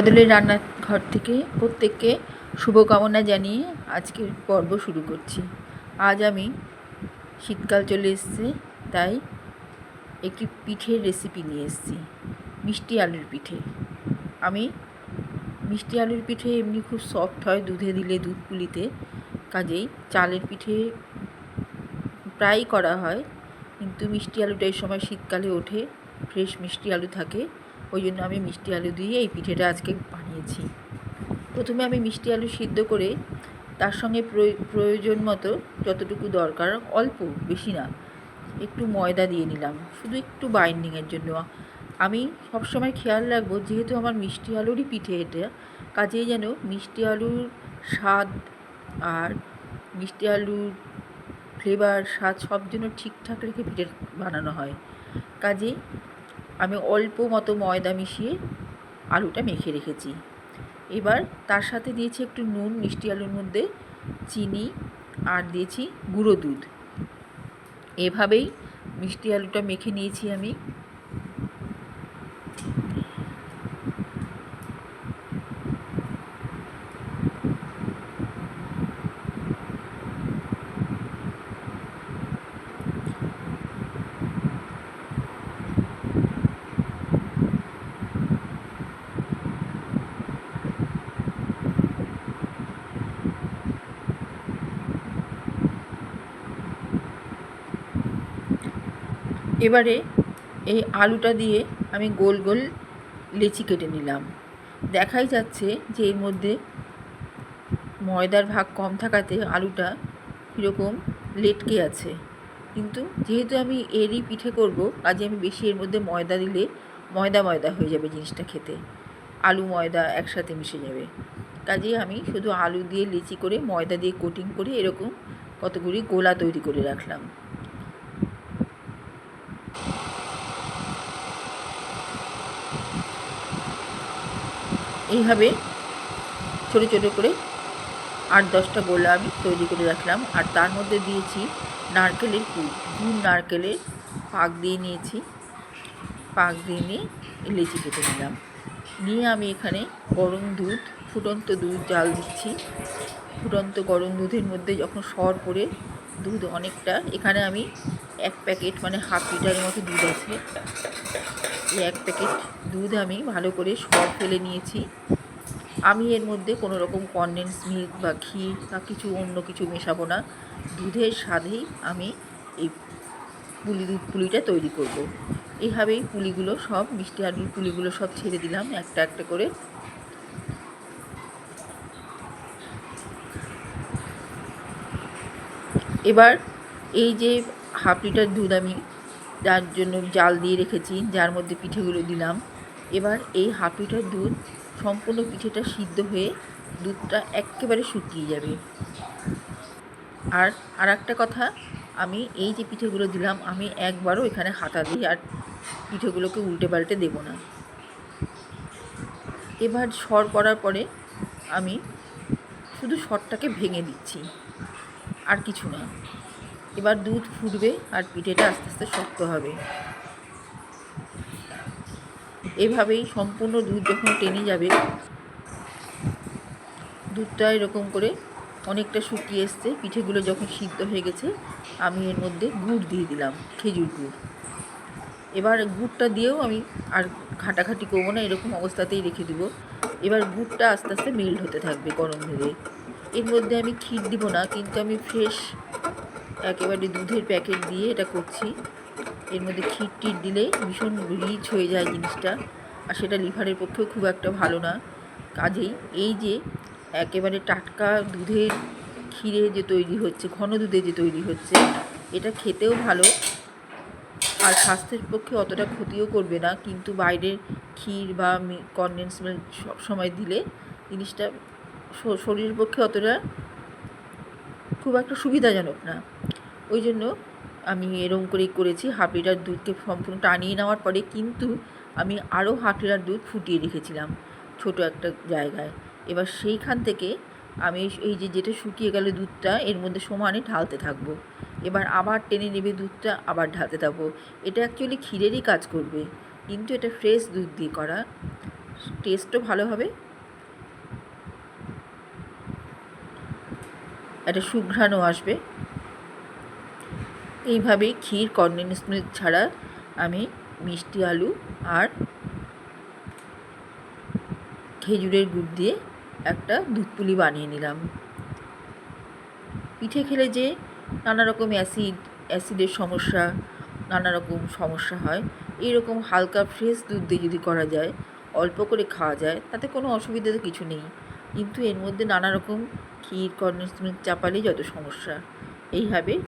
বদলের রান্নাঘর থেকে প্রত্যেককে শুভকামনা জানিয়ে আজকের পর্ব শুরু করছি। আজ আমি শীতকাল চলে এসছে, তাই একটি পিঠের রেসিপি নিয়ে এসেছি, মিষ্টি আলুর পিঠে। আমি মিষ্টি আলুর পিঠে এমনি খুব সফট হয়, দুধে দিলে দুধ পুলিতে। কাজেই চালের পিঠে প্রায়ই করা হয়, কিন্তু মিষ্টি আলুটা এই সময় শীতকালে ওঠে ফ্রেশ মিষ্টি আলু থাকে। ওই জন্য আমি মিষ্টি আলু দিয়ে এই পিঠেটা আজকে বানিয়েছি। প্রথমে আমি মিষ্টি আলু সিদ্ধ করে তার সঙ্গে প্রয়োজন মতো যতটুকু দরকার, অল্প, বেশি না, একটু ময়দা দিয়ে নিলাম। শুধু একটু বাইন্ডিংয়ের জন্য। আমি সবসময় খেয়াল রাখব, যেহেতু আমার মিষ্টি আলুরই পিঠে এটা, কাজেই যেন মিষ্টি আলুর স্বাদ আর মিষ্টি আলুর ফ্লেভার স্বাদ সব জন্য ঠিকঠাক রেখে পিঠে বানানো হয়। কাজেই আমি অল্প মতো ময়দা মিশিয়ে আলুটা মেখে রেখেছি। এবার তার সাথে দিয়েছি একটু নুন, মিষ্টি আলুর মধ্যে চিনি আর দিয়েছি গুঁড়ো দুধ। এভাবেই মিষ্টি আলুটা মেখে নিয়েছি আমি। এবারে এই আলুটা দিয়ে আমি গোল গোল লেচি কেটে নিলাম। দেখাই যাচ্ছে যে এর মধ্যে ময়দার ভাগ কম থাকাতে আলুটা কীরকম লেটকে আছে। কিন্তু যেহেতু আমি এরই পিঠে করব, কাজে আমি বেশি এর মধ্যে ময়দা দিলে ময়দা ময়দা হয়ে যাবে জিনিসটা খেতে। আলু ময়দা একসাথে মিশে যাবে। কাজে আমি শুধু আলু দিয়ে লিচি করে ময়দা দিয়ে কোটিং করে এরকম কতগুলি গোলা তৈরি করে রাখলাম। এইভাবে ছোটো ছোটো করে আট দশটা গোলা আমি তৈরি করে রাখলাম। আর তার মধ্যে দিয়েছি নারকেলের পুর। গুড় নারকেলের পাক দিয়ে নিয়েছি। পাক দিয়ে নিয়ে লেচি কেটে নিলাম। নিয়ে আমি এখানে গরম দুধ, ফুটন্ত দুধ, জাল দিচ্ছি। ফুটন্ত গরম দুধের মধ্যে যখন সর পড়ে দুধ অনেকটা, এখানে আমি এক প্যাকেট মানে হাফ লিটারের মতো দুধ আছে। এই এক প্যাকেট দুধ আমি ভালো করে সব ফেলে নিয়েছি। আমি এর মধ্যে কোনো রকম কনডেন্স মিল্ক বা ঘি বা কিছু অন্য কিছু মেশাবো না। দুধের স্বাদেই আমি এই পুলি দুধ পুলিটা তৈরি করব। এইভাবেই পুলিগুলো সব, মিষ্টি আলুর পুলিগুলো সব ছেড়ে দিলাম একটা একটা করে। এবার এই যে হাফ লিটার দুধ আমি যার জন্য জাল দিয়ে রেখেছি, যার মধ্যে পিঠেগুলো দিলাম। এবার এই হাফ লিটার দুধ সম্পূর্ণ পিঠেটা সিদ্ধ হয়ে দুধটা একেবারে শুকিয়ে যাবে। আর আর একটা কথা, আমি এই যে পিঠেগুলো দিলাম, আমি একবারও এখানে হাতা দিই আর পিঠেগুলোকে উল্টে পাল্টে দেবো না। এবার সর করার পরে আমি শুধু সরটাকে ভেঙে দিচ্ছি, আর কিছু না। এবার দুধ ফুটবে আর পিঠেটা আস্তে আস্তে শক্ত হবে। এভাবেই সম্পূর্ণ দুধ যখন টেনে যাবে, দুধটা এরকম করে অনেকটা শুকিয়ে এসছে। পিঠেগুলো যখন সিদ্ধ হয়ে গেছে, আমি এর মধ্যে গুড় দিয়ে দিলাম, খেজুর গুড়। এবার গুড়টা দিয়েও আমি আর ঘাটাঘাটি করব না, এরকম অবস্থাতেই রেখে দেবো। এবার গুড়টা আস্তে আস্তে মেল্ট হতে থাকবে গরম ধরে এর মধ্যে আমি ক্ষীর দিব না, কিন্তু আমি ফ্রেশ একেবারে দুধের প্যাকেট দিয়ে এটা করছি। এর মধ্যে ক্ষীর টির দিলে ভীষণ রিচ হয়ে যায় জিনিসটা। আর সেটা লিভারের পক্ষেও খুব একটা ভালো না। কাজেই এই যে একেবারে টাটকা দুধের ক্ষীরে যে তৈরি হচ্ছে, ঘন দুধে যে তৈরি হচ্ছে, এটা খেতেও ভালো। আর স্বাস্থ্যের পক্ষে অতটা ক্ষতিও করবে না। কিন্তু বাইরের ক্ষীর বা কনডেন্স মিল্ক সবসময় দিলে জিনিসটা শরীরের পক্ষে অতটা খুব একটা সুবিধাজনক না। ওই জন্য আমি এরম করেই করেছি। হাফ লিটার দুধকে সম্পূর্ণ টানিয়ে নেওয়ার পরে কিন্তু আমি আরও হাফ লিটার দুধ ফুটিয়ে রেখেছিলাম ছোট একটা জায়গায়। এবার সেইখান থেকে আমি এই যে যেটা শুকিয়ে গেলে দুধটা, এর মধ্যে সমানে ঢালতে থাকব। এবার আবার টেনে নেবে দুধটা, আবার ঢালতে থাকব। এটা অ্যাকচুয়ালি ক্ষীরেরই কাজ করবে, কিন্তু এটা ফ্রেশ দুধ দিয়ে করা। টেস্টও ভালো হবে। একটা সুঘ্রাণও আসবে। এইভাবেই ক্ষীর কনডেন্স মিল্ক ছাড়া আমি মিষ্টি আলু আর খেজুরের গুড় দিয়ে একটা দুধ পুলি বানিয়ে নিলাম। পিঠে খেলে যে নানা রকম অ্যাসিড, অ্যাসিডের সমস্যা নানা রকম সমস্যা হয় এরকম হালকা ফ্রেশ দুধ দিয়ে যদি করা যায়, অল্প করে খাওয়া যায়, তাতে কোনো অসুবিধা তো কিছু নেই। কিন্তু এর মধ্যে নানা রকম ক্ষীর মিল্ক চাপালেই যত সমস্যা। এইভাবে